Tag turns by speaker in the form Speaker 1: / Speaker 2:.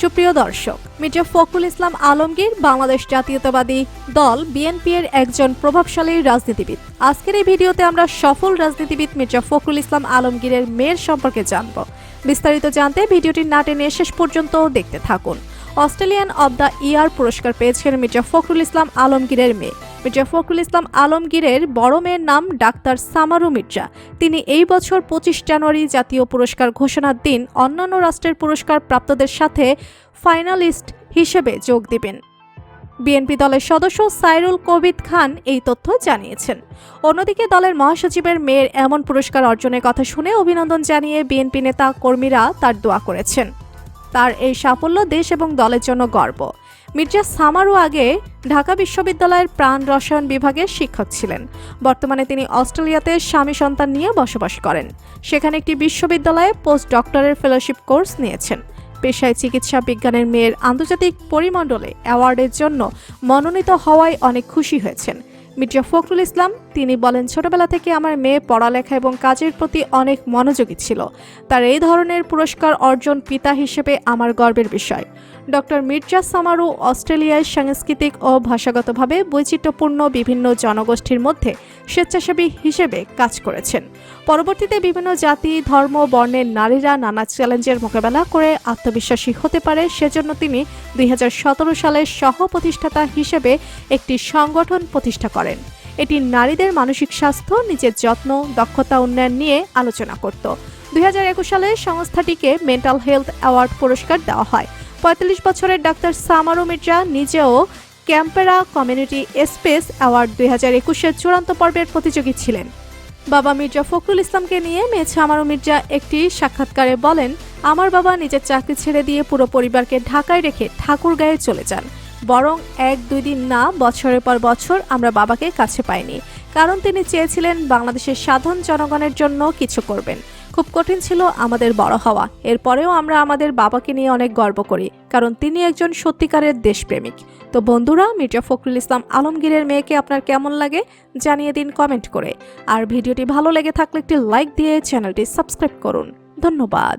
Speaker 1: সুপ্রিয় দর্শক, মির্জা ফখরুল ইসলাম আলমগীর বাংলাদেশ জাতীয়তাবাদী দল বিএনপি এর একজন প্রভাবশালী রাজনীতিবিদ। আজকের এই ভিডিওতে আমরা সফল রাজনীতিবিদ মির্জা ফখরুল ইসলাম আলমগীরের মেয়ের সম্পর্কে জানব। বিস্তারিত জানতে ভিডিওটি না টেনে শেষ পর্যন্ত দেখতে থাকুন। অস্ট্রেলিয়ান অব দ্য ইয়ার পুরস্কার পেয়েছেন মির্জা ফখরুল ইসলাম আলমগীরের মেয়ে। মির্জা ফখরুল ইসলাম আলমগীরের বড় মেয়ের নাম ডাক্তার সামারু মির্জা। তিনি এই বছর পঁচিশ জানুয়ারি জাতীয় পুরস্কার ঘোষণার দিন অন্যান্য রাষ্ট্রের পুরস্কার প্রাপ্তদের সাথে ফাইনালিস্ট হিসেবে যোগ দেবেন। বিএনপি দলের সদস্য সাইরুল কবিদ খান এই তথ্য জানিয়েছেন। অন্যদিকে দলের মহাসচিবের মেয়ের এমন পুরস্কার অর্জনের কথা শুনে অভিনন্দন জানিয়ে বিএনপি নেতা কর্মীরা তার দোয়া করেছেন। তার এই সাফল্য দেশ এবং দলের জন্য গর্ব। মির্জা সামারু আগে ঢাকা বিশ্ববিদ্যালয়ের প্রাণ রসায়ন বিভাগের শিক্ষক ছিলেন। বর্তমানে তিনি অস্ট্রেলিয়াতে স্বামী সন্তান নিয়ে বসবাস করেন। সেখানে একটি বিশ্ববিদ্যালয়ে পোস্ট ডক্টরের ফেলোশিপ কোর্স নিয়েছেন। পেশায় চিকিৎসা বিজ্ঞানের মেয়ের আন্তর্জাতিক পরিমণ্ডলে অ্যাওয়ার্ডের জন্য মনোনীত হওয়ায় অনেক খুশি হয়েছেন। মির্জা ফখরুল ইসলাম, তিনি বলেন, ছোটবেলা থেকে আমার মেয়ে পড়ালেখা এবং কাজের প্রতি অনেক মনোযোগী ছিল। তার এই ধরনের পুরস্কার অর্জন পিতা হিসেবে আমার গর্বের বিষয়। ডক্টর মির্জা সামারু অস্ট্রেলিয়ায় সাংস্কৃতিক ও ভাষাগতভাবে বৈচিত্র্যপূর্ণ বিভিন্ন জনগোষ্ঠীর মধ্যে স্বেচ্ছাসেবী হিসেবে কাজ করেছেন। পরবর্তীতে বিভিন্ন জাতি, ধর্ম, বর্ণের নারীরা নানা চ্যালেঞ্জের মোকাবেলা করে আত্মবিশ্বাসী হতে পারে। সেজন্য তিনি দুই হাজার সতেরো সালে সহ প্রতিষ্ঠাতা হিসেবে একটি সংগঠন প্রতিষ্ঠা করেন। এটি নারীদের মানসিক স্বাস্থ্য, নিজের যত্ন, দক্ষতা উন্নয়ন নিয়ে আলোচনা করত। দুই হাজার একুশ সালে সংস্থাটিকে মেন্টাল হেলথ অ্যাওয়ার্ড পুরস্কার দেওয়া হয়। পঁয়তাল্লিশ বছরের ডাক্তার সামারু মির্জা নিজেও ক্যাম্পেরা কমিউনিটি স্পেস অ্যাওয়ার্ড দুই হাজার একুশের চূড়ান্ত পর্বের প্রতিযোগী ছিলেন। বাবা মির্জা ফখরুল ইসলামকে নিয়ে মেয়ে ছামারু মির্জা একটি সাক্ষাৎকারে বলেন, আমার বাবা নিজের চাকরি ছেড়ে দিয়ে পুরো পরিবারকে ঢাকায় রেখে ঠাকুর ঠাকুরগাঁয়ে চলে যান। বরং এক দুই দিন না, বছরের পর বছর আমরা বাবাকে কাছে পাইনি। কারণ তিনি চেয়েছিলেন বাংলাদেশের সাধারণ জনগণের জন্য কিছু করবেন। খুব কঠিন ছিল আমাদের বড় হওয়া। এরপরেও আমরা আমাদের বাবাকে নিয়ে অনেক গর্ব করি, কারণ তিনি একজন সত্যিকারের দেশপ্রেমিক। তো বন্ধুরা, মির্জা ফখরুল ইসলাম আলমগীরের মেয়েকে আপনার কেমন লাগে জানিয়ে দিন কমেন্ট করে। আর ভিডিওটি ভালো লেগে থাকলে একটি লাইক দিয়ে চ্যানেলটি সাবস্ক্রাইব করুন। ধন্যবাদ।